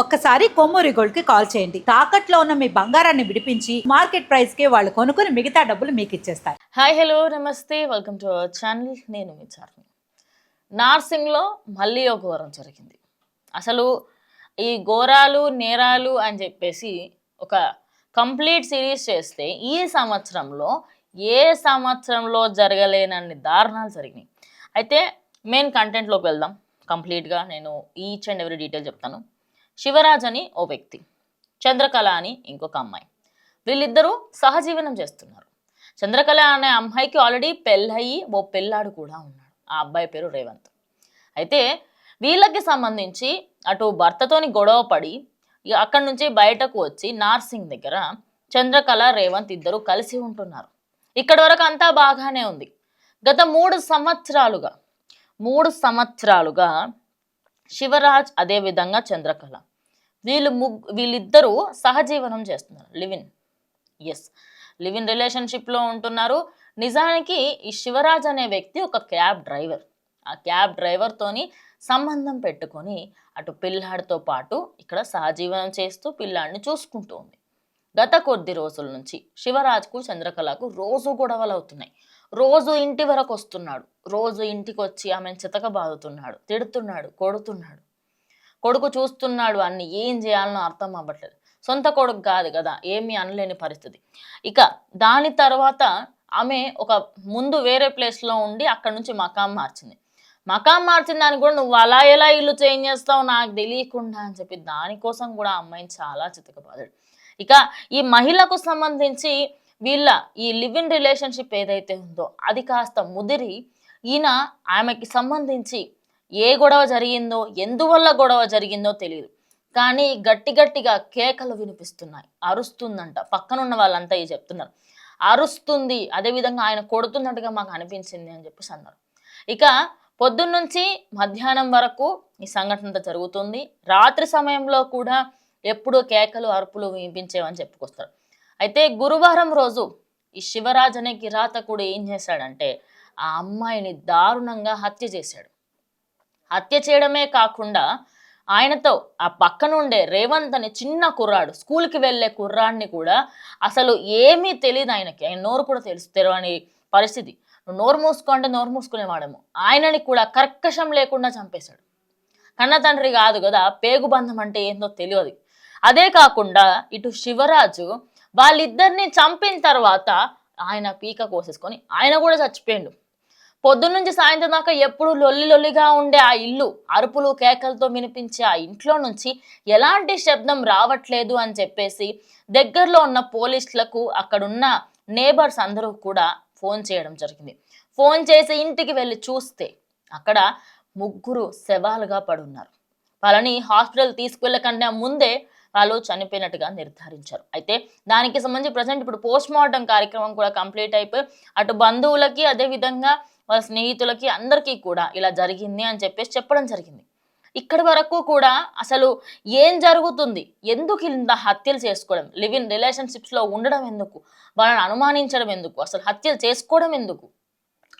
ఒక్కసారి కొమ్మూరి గోల్డ్కి కాల్ చేయండి. తాకట్లో ఉన్న మీ బంగారాన్ని విడిపించి మార్కెట్ ప్రైస్కి వాళ్ళు కొనుక్కుని మిగతా డబ్బులు మీకు ఇచ్చేస్తారు hi hello namaste. Welcome to our channel నేను మీ చార్మి. నార్సింగ్లో మళ్ళీ ఒక ఘోరం జరిగింది. అసలు ఈ ఘోరాలు నేరాలు అని చెప్పేసి ఒక కంప్లీట్ సిరీస్ చేస్తే ఈ సంవత్సరంలో ఏ సంవత్సరంలో జరగలేనన్ని దారుణాలు జరిగినాయి. అయితే మెయిన్ కంటెంట్లోకి వెళ్దాం. కంప్లీట్గా నేను ఈచ్ అండ్ ఎవ్రీ డీటెయిల్ చెప్తాను. శివరాజ్ అని ఓ వ్యక్తి చంద్రకళ అని ఇంకొక అమ్మాయి. వీళ్ళిద్దరూ సహజీవనం చేస్తున్నారు. చంద్రకళ అనే అమ్మాయికి ఆల్రెడీ పెళ్ళయి ఓ పెళ్ళాడు కూడా ఉన్నాడు. ఆ అబ్బాయి పేరు రేవంత్. అయితే వీళ్ళకి సంబంధించి అటు భర్తతోని గొడవ పడి అక్కడి నుంచి బయటకు వచ్చి నార్సింగ్ దగ్గర చంద్రకళ రేవంత్ ఇద్దరు కలిసి ఉంటున్నారు. ఇక్కడి వరకు అంతా బాగానే ఉంది. గత మూడు సంవత్సరాలుగా మూడు సంవత్సరాలుగా శివరాజ్ అదేవిధంగా చంద్రకళ. వీళ్ళు ముగ్ వీళ్ళిద్దరూ సహజీవనం చేస్తున్నారు. లివిన్. ఎస్ లివిన్ రిలేషన్షిప్లో ఉంటున్నారు. నిజానికి ఈ శివరాజ్ అనే వ్యక్తి ఒక క్యాబ్ డ్రైవర్. ఆ క్యాబ్ డ్రైవర్తోని సంబంధం పెట్టుకొని అటు పిల్లాడితో పాటు ఇక్కడ సహజీవనం చేస్తూ పిల్లాడిని చూసుకుంటూ ఉంది గత కొద్ది రోజుల నుంచి శివరాజ్కు చంద్రకళకు రోజు గొడవలు అవుతున్నాయి రోజు ఇంటి వరకు వస్తున్నాడు. రోజు ఇంటికి వచ్చి ఆమెను చితక బాదుతున్నాడు తిడుతున్నాడు కొడుతున్నాడు. కొడుకు చూస్తున్నాడు అన్ని ఏం చేయాలనో అర్థం అవ్వట్లేదు. సొంత కొడుకు కాదు కదా ఏమీ అనలేని పరిస్థితి. ఇక దాని తర్వాత ఆమె ఒక ముందు వేరే ప్లేస్లో ఉండి అక్కడ నుంచి మకాం మార్చింది. మకాం మార్చిన దానికి కూడా నువ్వు అలా ఎలా ఇల్లు చేంజ్ చేస్తావు నాకు తెలియకుండా అని చెప్పి దానికోసం కూడా అమ్మాయిని చాలా చితకబాదాడు. ఇక ఈ మహిళకు సంబంధించి వీళ్ళ ఈ లివ్ ఇన్ రిలేషన్షిప్ ఏదైతే ఉందో అది కాస్త ముదిరి ఈయన ఆమెకి సంబంధించి ఏ గొడవ జరిగిందో ఎందువల్ల గొడవ జరిగిందో తెలియదు కానీ గట్టి గట్టిగా కేకలు వినిపిస్తున్నాయి. అరుస్తుందంట. పక్కనున్న వాళ్ళంతా ఇది చెప్తున్నారు. అరుస్తుంది. అదేవిధంగా ఆయన కొడుతున్నట్టుగా మాకు అనిపించింది అని చెప్పేసి అన్నారు. ఇక పొద్దున్నుంచి మధ్యాహ్నం వరకు ఈ సంఘటన జరుగుతుంది. రాత్రి సమయంలో కూడా ఎప్పుడూ కేకలు అరుపులు వినిపించేవని చెప్పుకొస్తారు. అయితే గురువారం రోజు ఈ శివరాజ్ అనే కిరాతకుడు ఏం చేశాడంటే ఆ అమ్మాయిని దారుణంగా హత్య చేశాడు. హత్య చేయడమే కాకుండా ఆయనతో ఆ పక్కనుండే రేవంత్ అనే చిన్న కుర్రాడు స్కూల్కి వెళ్ళే కుర్రాడిని కూడా అసలు ఏమీ తెలియదు ఆయనకి. ఆయన నోరు కూడా తెలుసు తెరవని పరిస్థితి. నువ్వు నోరు మూసుకోంటే నోరు మూసుకునేవాడము ఆయనని కూడా కర్కశం లేకుండా చంపేశాడు. కన్న తండ్రి కాదు కదా పేగుబంధం అంటే ఏందో తెలియదు. అదే కాకుండా ఇటు శివరాజు వాళ్ళిద్దరిని చంపిన తర్వాత ఆయన పీక కోసేసుకొని ఆయన కూడా చచ్చిపోయిండు. పొద్దున్నుంచి సాయంత్రం దాకా ఎప్పుడు లొల్లి లొల్లిగా ఉండే ఆ ఇల్లు అరుపులు కేకలతో వినిపించే ఆ ఇంట్లో నుంచి ఎలాంటి శబ్దం రావట్లేదు అని చెప్పేసి దగ్గరలో ఉన్న పోలీసులకు అక్కడున్న నేబర్స్ అందరూ కూడా ఫోన్ చేయడం జరిగింది. ఫోన్ చేసి ఇంటికి వెళ్ళి చూస్తే అక్కడ ముగ్గురు శవాలుగా పడున్నారు. వాళ్ళని హాస్పిటల్ తీసుకువెళ్ళకుండా ముందే వాళ్ళు చనిపోయినట్టుగా నిర్ధారించారు. అయితే దానికి సంబంధించి ప్రజెంట్ ఇప్పుడు పోస్ట్ మార్టం కార్యక్రమం కూడా కంప్లీట్ అయిపోయి అటు బంధువులకి అదే విధంగా వాళ్ళ స్నేహితులకి అందరికీ కూడా ఇలా జరిగింది అని చెప్పేసి చెప్పడం జరిగింది. ఇక్కడి వరకు కూడా అసలు ఏం జరుగుతుంది? ఎందుకు ఇంత హత్యలు చేసుకోవడం? లివ్ ఇన్ రిలేషన్షిప్స్లో ఉండడం ఎందుకు? వాళ్ళని అనుమానించడం ఎందుకు? అసలు హత్యలు చేసుకోవడం ఎందుకు?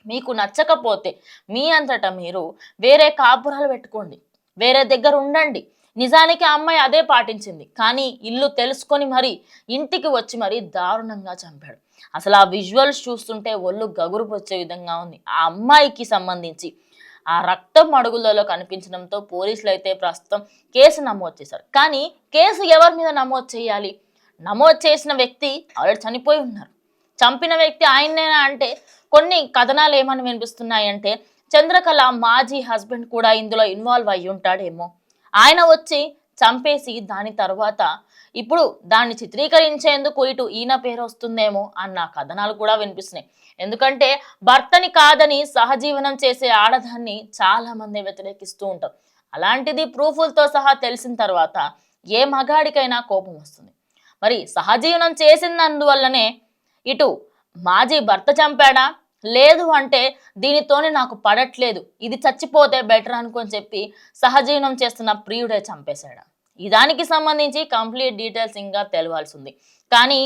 మీకు నచ్చకపోతే మీ అంతటా మీరు వేరే కాపురాలు పెట్టుకోండి. వేరే దగ్గర ఉండండి. నిజానికి ఆ అమ్మాయి అదే పాటించింది. కానీ ఇల్లు తెలుసుకొని మరి ఇంటికి వచ్చి మరి దారుణంగా చంపాడు. అసలు ఆ విజువల్స్ చూస్తుంటే ఒళ్ళు గగురు వచ్చే విధంగా ఉంది. ఆ అమ్మాయికి సంబంధించి ఆ రక్తం అడుగులలో కనిపించడంతో పోలీసులు అయితే ప్రస్తుతం కేసు నమోదు చేశారు. కానీ కేసు ఎవరి మీద నమోదు చేయాలి? నమోదు చేసిన వ్యక్తి ఆల్రెడీ చనిపోయి ఉన్నారు. చంపిన వ్యక్తి ఆయన్నేనా అంటే కొన్ని కథనాలు ఏమని వినిపిస్తున్నాయి అంటే చంద్రకళ మాజీ హస్బెండ్ కూడా ఇందులో ఇన్వాల్వ్ అయ్యి ఉంటాడేమో ఆయన వచ్చి చంపేసి దాని తర్వాత ఇప్పుడు దాన్ని చిత్రీకరించేందుకు ఇటు ఈయన పేరు వస్తుందేమో అన్న కథనాలు కూడా వినిపిస్తున్నాయి. ఎందుకంటే భర్తని కాదని సహజీవనం చేసే ఆడదాన్ని చాలా మంది వ్యతిరేకిస్తూ ఉంటారు. అలాంటిది ప్రూఫులతో సహా తెలిసిన తర్వాత ఏ మగాడికైనా కోపం వస్తుంది. మరి సహజీవనం చేసినందువల్లనే ఇటు మాజీ భర్త చంపాడా? లేదు అంటే దీనితోనే నాకు పడట్లేదు. ఇది చచ్చిపోతే బెటర్ అనుకొని చెప్పి సహజీవనం చేస్తున్న ప్రియుడే చంపేశాడు. దానికి సంబంధించి కంప్లీట్ డీటెయిల్స్ ఇంకా తెలవాల్సి ఉంది కానీ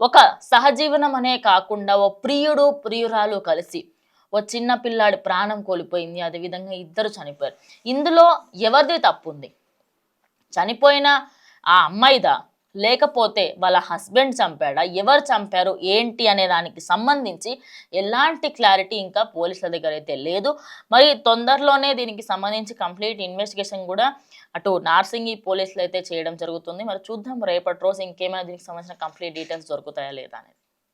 ఒక సహజీవనం అనే కాకుండా ఓ ప్రియుడు ప్రియురాలు కలిసి ఓ చిన్న పిల్లాడి ప్రాణం కోల్పోయింది. అదేవిధంగా ఇద్దరు చనిపోయారు. ఇందులో ఎవరిది తప్పు ఉంది? చనిపోయిన ఆ అమ్మాయిదా? లేకపోతే వాళ్ళ హస్బెండ్ చంపాడా? ఎవరు చంపారు? ఏంటి అనే దానికి సంబంధించి ఎలాంటి క్లారిటీ ఇంకా పోలీసుల దగ్గర అయితే లేదు. మరి తొందరలోనే దీనికి సంబంధించి కంప్లీట్ ఇన్వెస్టిగేషన్ కూడా అటు నార్సింగి పోలీసులు అయితే చేయడం జరుగుతుంది. మరి చూద్దాం రేపటి రోజు ఇంకేమైనా దీనికి సంబంధించిన కంప్లీట్ డీటెయిల్స్ దొరుకుతాయా లేదా అనేది.